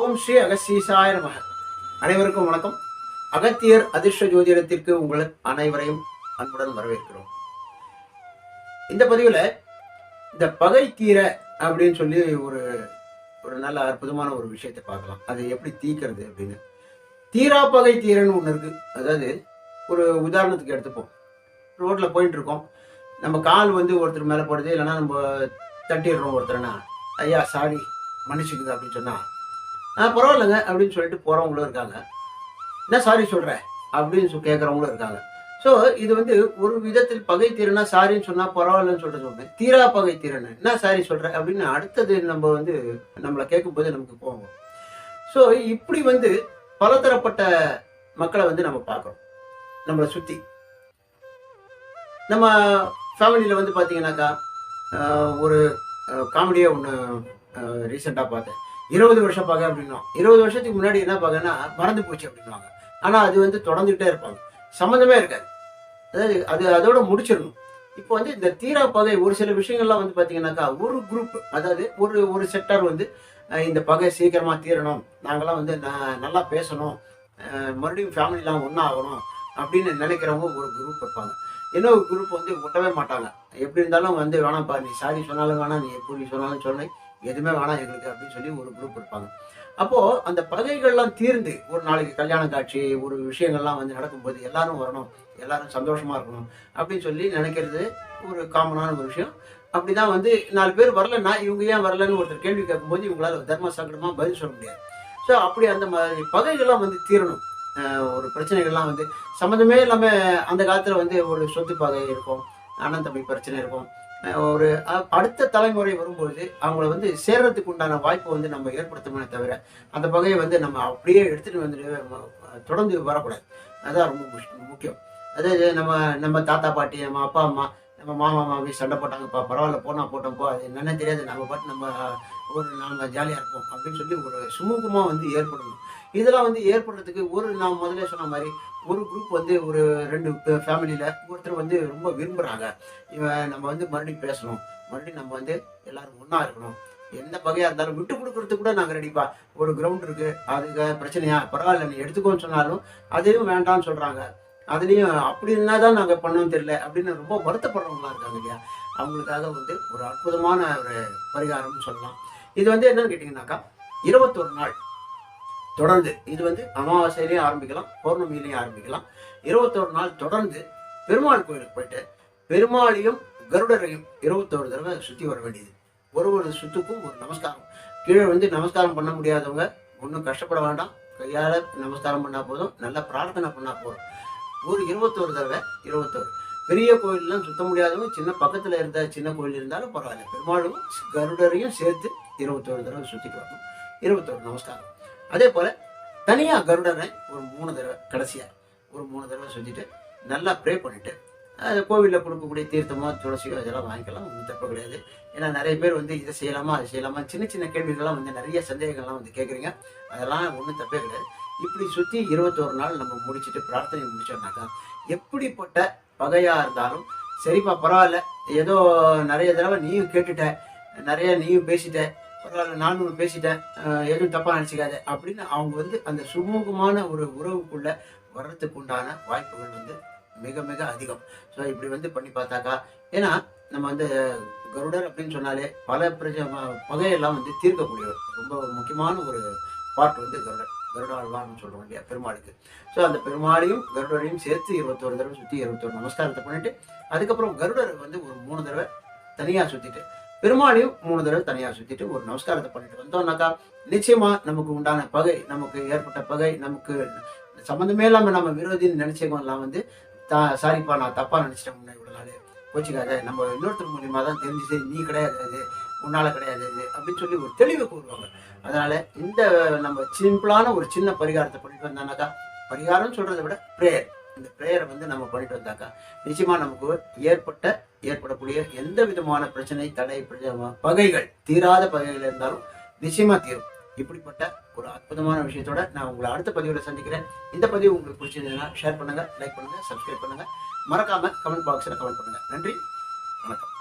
ஓம் ஸ்ரீ அகஸ்தீசாய நமக. அனைவருக்கும் வணக்கம். அகத்தியர் அதிர்ஷ்ட ஜோதிடத்திற்கு உங்கள் அனைவரையும் அன்புடன் வரவேற்கிறோம். இந்த பதிவில் இந்த பகை தீர அப்படின்னு சொல்லி ஒரு ஒரு நல்ல அற்புதமான ஒரு விஷயத்தை பார்க்கலாம். அதை எப்படி தீக்கிறது அப்படின்னு. தீரா பகை தீரன்னு ஒன்று இருக்கு. அதாவது ஒரு உதாரணத்துக்கு எடுத்துப்போம். ரோட்டில் போயிட்டு இருக்கோம் நம்ம கால் வந்து ஒருத்தர் மேலே போடுது. இல்லைன்னா நம்ம தட்டிடுறோம் ஒருத்தர்னா ஐயா சாரி மன்னிச்சுக்குங்க அப்படின்னு சொன்னால் பரவாயில்லைங்க அப்படின்னு சொல்லிட்டு போகிறவங்களும் இருக்காங்க. என்ன சாரி சொல்கிறேன் அப்படின்னு சொல்லி கேட்குறவங்களும் இருக்காங்க. ஸோ இது வந்து ஒரு விதத்தில் பகை தீரனா சாரின்னு சொன்னால் பரவாயில்லன்னு சொல்லிட்டு ஒன்று தீரா பகை தீரன் என்ன சாரி சொல்கிறேன் அப்படின்னு அடுத்தது நம்ம வந்து நம்மளை கேட்கும்போது நமக்கு போவோம் ஸோ இப்படி வந்து பலதரப்பட்ட மக்களை வந்து நம்ம பார்க்குறோம். நம்மளை சுற்றி நம்ம ஃபேமிலியில் வந்து பார்த்தீங்கன்னாக்கா ஒரு காமெடியாக ஒன்று ரீசெண்டாக பார்த்தேன். இருபது வருஷம் பகை அப்படின்னோம். இருபது வருஷத்துக்கு முன்னாடி என்ன பகைன்னா மறந்து போச்சு அப்படின்வாங்க ஆனால் அது வந்து தொடர்ந்துகிட்டே இருப்பாங்க. சம்மந்தமே இருக்காது. அதாவது அது அதோட முடிச்சிடணும். இப்போ வந்து இந்த தீரா பகை ஒரு சில விஷயங்கள்லாம் வந்து பார்த்தீங்கன்னாக்கா ஒரு குரூப் அதாவது ஒரு ஒரு செக்டார் வந்து இந்த பகை சீக்கிரமாக தீரணும். நாங்களாம் வந்து நல்லா பேசணும். மறுபடியும் ஃபேமிலிலாம் ஒன்றா ஆகணும் அப்படின்னு நினைக்கிறவங்க ஒரு குரூப் இருப்பாங்க. இன்னொரு குரூப் வந்து ஒட்டவே மாட்டாங்க. எப்படி இருந்தாலும் வந்து வேணாம்ப்பா நீ சாரி சொன்னாலும் வேணாம் நீ எப்படி சொன்னாலும் சொன்னேன். எதுவுமே வேணாம் எங்களுக்கு அப்படின்னு சொல்லி ஒரு குரூப் இருப்பாங்க. அப்போ அந்த பகைகள்லாம் தீர்ந்து ஒரு நாளைக்கு கல்யாண காட்சி ஒரு விஷயங்கள்லாம் வந்து நடக்கும்போது எல்லாரும் வரணும் எல்லாரும் சந்தோஷமா இருக்கணும் அப்படின்னு சொல்லி நினைக்கிறது ஒரு காமனான ஒரு விஷயம். அப்படிதான் வந்து நாலு பேர் வரலன்னா இவங்க ஏன் வரலன்னு ஒருத்தர் கேள்வி கேட்கும்போது இவங்களால தர்ம சங்கடமா பதில் சொல்ல முடியாது. ஸோ அப்படி அந்த மாதிரி பகைகள்லாம் வந்து தீரணும். ஒரு பிரச்சனைகள்லாம் வந்து சம்மந்தமே இல்லாமல் அந்த காலத்தில் வந்து ஒரு சொத்து பகை இருக்கும் அண்ணன் தம்பி பிரச்சனை இருக்கும். ஒரு அடுத்த தலைமுறை வரும்போது அவங்கள வந்து சேர்றதுக்கு உண்டான வாய்ப்பை வந்து நம்ம ஏற்படுத்தணுமே தவிர அந்த பகையை வந்து நம்ம அப்படியே எடுத்துகிட்டு வந்து தொடர்ந்து வரக்கூடாது. அதுதான் ரொம்ப முக்கியம் முக்கியம். அதாவது நம்ம நம்ம தாத்தா பாட்டி நம்ம அப்பா அம்மா நம்ம மாமா மாமி சண்டை போட்டாங்கப்பா பரவாயில்ல போனால் போட்டோம் போ அது என்னென்ன தெரியாது. நம்ம பாட்டு நம்ம ஒரு நாங்கள் ஜாலியாக இருப்போம் அப்படின்னு சொல்லி ஒரு சுமூகமாக வந்து ஏற்படணும். இதெல்லாம் வந்து ஏற்படுறதுக்கு ஒரு நான் முதல்ல சொன்ன மாதிரி ஒரு குரூப் வந்து ஒரு ரெண்டு ஃபேமிலியில் ஒருத்தர் வந்து ரொம்ப விரும்புகிறாங்க இவன் நம்ம வந்து மறுபடியும் பேசணும். மறுபடியும் நம்ம வந்து எல்லாரும் ஒன்றா இருக்கணும். எந்த வகையாக இருந்தாலும் விட்டு கொடுக்கறதுக்கு கூட நாங்கள் ரெடிப்பா ஒரு கிரவுண்ட் இருக்குது அதுக்கு பிரச்சனையா? பரவாயில்ல நீ எடுத்துக்கோன்னு சொன்னாலும் அதையும் வேண்டாம்னு சொல்கிறாங்க அதுலேயும் அப்படி தான் நாங்கள் பண்ணோம் தெரியல அப்படின்னு ரொம்ப வருத்தப்படுறவங்களா இருக்காங்க இல்லையா? அவங்களுக்காக வந்து ஒரு அற்புதமான ஒரு பரிகாரம்னு சொல்லலாம். இது வந்து என்னன்னு கேட்டிங்கனாக்கா இருபத்தொரு நாள் தொடர்ந்து இது வந்து அமாவாசையிலையும் ஆரம்பிக்கலாம் பௌர்ணமியிலையும் ஆரம்பிக்கலாம். இருபத்தோரு நாள் தொடர்ந்து பெருமாள் கோயிலுக்கு போயிட்டு பெருமாளையும் கருடரையும் இருபத்தோரு தடவை சுற்றி வர வேண்டியது. ஒரு ஒரு சுத்துக்கும் ஒரு நமஸ்காரம். கீழே வந்து நமஸ்காரம் பண்ண முடியாதவங்க ஒன்றும் கஷ்டப்பட வேண்டாம். கையால் நமஸ்காரம் பண்ணால் போதும் நல்லா பிரார்த்தனை பண்ணால் போதும். ஒரு இருபத்தோரு தடவை இருபத்தோரு. பெரிய கோயிலெலாம் சுத்த முடியாதவங்க சின்ன பக்கத்தில் இருந்த சின்ன கோயில் இருந்தாலும் பரவாயில்ல. பெருமாளும் கருடரையும் சேர்த்து இருபத்தோரு தடவை சுற்றிட்டு வரணும். இருபத்தோரு நமஸ்காரம். அதே போல் தனியாக கருடனை ஒரு மூணு தடவை கடைசியாக ஒரு மூணு தடவை செஞ்சுட்டு நல்லா ப்ரே பண்ணிவிட்டு அது கோவிலில் கொடுக்கக்கூடிய தீர்த்தமோ துளசியோ இதெல்லாம் வாங்கிக்கலாம் ஒன்றும் தப்பு கிடையாது. ஏன்னா நிறைய பேர் வந்து இதை செய்யலாமா அதை செய்யலாமா சின்ன சின்ன கேள்விகள்லாம் வந்து நிறைய சந்தேகங்கள்லாம் வந்து கேட்குறீங்க அதெல்லாம் ஒன்றும் தப்பே கிடையாது. இப்படி சுற்றி இருபத்தோரு நாள் நம்ம முடிச்சுட்டு பிரார்த்தனை முடிச்சோம்னாக்கா எப்படிப்பட்ட பகையாக இருந்தாலும் சரிப்பா பரவாயில்ல ஏதோ நிறைய தடவை நீயும் கேட்டுட்ட நிறைய நீயும் பேசிட்ட பரவாயில்ல நானும் பேசிட்டேன். எதுவும் தப்பாக நினச்சிக்காத அப்படின்னு அவங்க வந்து அந்த சுமூகமான ஒரு உறவுக்குள்ள வர்றதுக்கு உண்டான வாய்ப்புகள் வந்து மிக மிக அதிகம். ஸோ இப்படி வந்து பண்ணி பார்த்தாக்கா ஏன்னா நம்ம வந்து கருடர் அப்படின்னு சொன்னாலே பல பிரஜ பகையெல்லாம் வந்து தீர்க்கக்கூடியவர். ரொம்ப முக்கியமான ஒரு பாட்டு வந்து கருடர். கருடாழ்வான்னு சொல்கிறோம் இல்லையா பெருமாளுக்கு. ஸோ அந்த பெருமாளையும் கருடரையும் சேர்த்து இருபத்தோரு தடவை சுற்றி இருபத்தோரு நமஸ்காரத்தை பண்ணிட்டு அதுக்கப்புறம் கருடரை வந்து ஒரு மூணு தடவை தனியாக சுற்றிட்டு பெருமாளையும் மூணு தடவை தனியாக சுற்றிட்டு ஒரு நமஸ்காரத்தை பண்ணிட்டு வந்தோம்னாக்கா நிச்சயமா நமக்கு உண்டான பகை நமக்கு ஏற்பட்ட பகை நமக்கு சம்மந்தமே இல்லாமல் நம்ம விரோதின்னு நினைச்சவங்கலாம் வந்து தா சாரிப்பா நான் தப்பா நினைச்சிட்டேன் முன்னாடி இவ்வளோ நாள் கோச்சிக்காத நம்ம இன்னொருத்தர் மூலியமா தான் தெரிஞ்சுது நீ கிடையாது அது உன்னால கிடையாது இது அப்படின்னு சொல்லி ஒரு தெளிவை கூறுவாங்க. அதனால இந்த நம்ம சிம்பிளான ஒரு சின்ன பரிகாரத்தை பண்ணிட்டு வந்தானாக்கா பரிகாரம் சொல்றதை விட ப்ரேயர் இந்த ப்ரேயரை வந்து நம்ம பண்ணிட்டு வந்தாக்கா நிச்சயமா நமக்கு ஏற்பட்ட ஏற்படக்கூடிய எந்த விதமான பிரச்சனை தடை பிரச்சனை, பகைகள் தீராத பகைகள் இருந்தாலும் நிச்சயமா தீரும். இப்படிப்பட்ட ஒரு அற்புதமான விஷயத்தோட நான் உங்களை அடுத்த பதிவில் சந்திக்கிறேன். இந்த பதிவு உங்களுக்கு பிடிச்சிருந்ததுன்னா ஷேர் பண்ணுங்க லைக் பண்ணுங்க சப்ஸ்கிரைப் பண்ணுங்க. மறக்காம கமெண்ட் பாக்ஸில் கமெண்ட் பண்ணுங்க. நன்றி வணக்கம்.